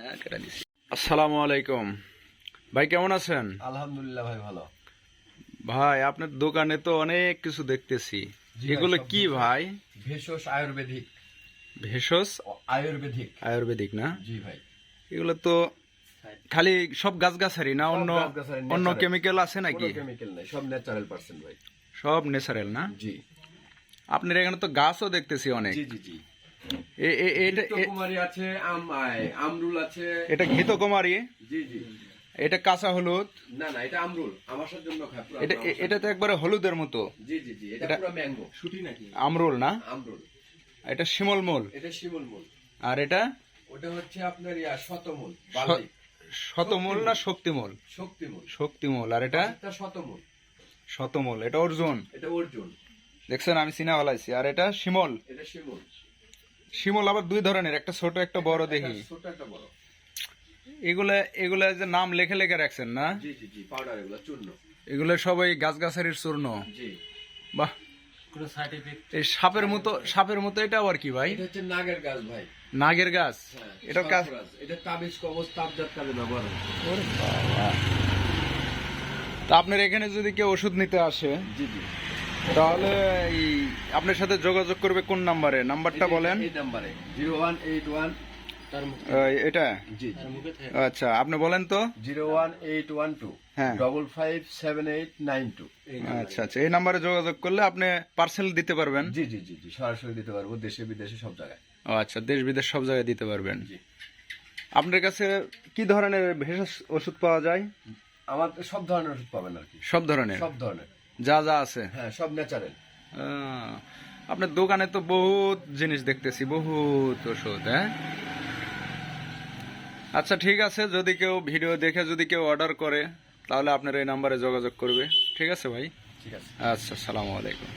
হ্যাঁ কেটে দিছি। আসসালামু আলাইকুম। ভাই কেমন আছেন? আলহামদুলিল্লাহ ভাই ভালো। ভাই আপনার দোকানে তো অনেক কিছু দেখতেছি। এগুলো কি। ভাই? ভেষজ আয়ুর্বেদিক। ভেষজ আয়ুর্বেদিক। আয়ুর্বেদিক না? জি ভাই। এগুলো তো খালি সব গাছগাছারি না? অন্য অন্য কেমিক্যাল আছে নাকি? কেমিক্যাল নাই সব ন্যাচারাল পার্সেন্ট ভাই। সব ন্যাচারাল না? জি। আপনার এখানে তো গাছও দেখতেছি অনেক। জি জি জি। কুমারী আছে আম আমরুল আছে। এটা জি জি। এটা কাঁচা হলুদ? না না এটা আমরুল। আমাশার জন্য খায় এটা এটা তো একবারে হলুদের মতো। জি জি জি এটা পুরো ম্যাঙ্গো। শুটি নাকি? আমরুল না? আমরুল। এটা শিমলমূল এটা আর এটা? ওটা হচ্ছে আপনার ইয়া শতমূল বালি শতমূল না শক্তিমূল? শক্তিমূল। শক্তিমূল। আর এটা? এটা শতমূল। শতমূল। এটা অর্জুন। এটা অর্জুন। দেখছেন আমি সিনা হলাইছি আর এটা শিমল। এটা শিমুল। শিমল আবার দুই ধরনের একটা ছোট একটা বড় দেখি। ছোট একটা বড়। এগুলা এগুলা যে নাম লেখে লেখে রাখছেন না? জি জি জি পাউডার এগুলো চূর্ণ। এগুলো সবাই গাছগাছারির চূর্ণ। জি। বাহ। এই সাপের মতো সাপের মতো এটা আবার কি ভাই? এটা হচ্ছে নাগের গাছ ভাই। নাগের গাছ? হ্যাঁ এটা কাজ এটা তাবিজ কবজ তাবজাত কাজে ব্যবহার হয়। তা আপনার এখানে যদি কেউ ওষুধ নিতে আসে জি জি। তাহলে এই আপনার সাথে যোগাযোগ করবে কোন নাম্বারে? নাম্বারটা বলেন। এই নাম্বারে জিরো ওয়ান এইট ওয়ান এটা? আচ্ছা আপনি বলেন তো। Zero one eight one two হ্যাঁ। Double five seven eight nine two. আচ্ছা আচ্ছা এই নাম্বারে যোগাযোগ করলে আপনি পার্সেল দিতে পারবেন। জি জি জি জি সরাসরি দিতে পারব দেশে বিদেশে সব জায়গায়। ও আচ্ছা দেশ বিদেশ সব জায়গায় দিতে পারবেন। জি। আপনার কাছে কি ধরনের ভেষজ ওষুধ পাওয়া যায়? আমার সব ধরনের ওষুধ পাবেন আর কি। সব ধরনের? সব ধরনের। যা যা আছে। হ্যাঁ সব ন্যাচারাল আপনার দোকানে তো বহুত জিনিস দেখতেছি বহুত ওষুধ হ্যাঁ? আচ্ছা ঠিক আছে যদি কেউ ভিডিও দেখে যদি কেউ অর্ডার করে তাহলে আপনার এই নাম্বারে যোগাযোগ করবে। ঠিক আছে ভাই? ঠিক আছে। আচ্ছা সালামু আলাইকুম।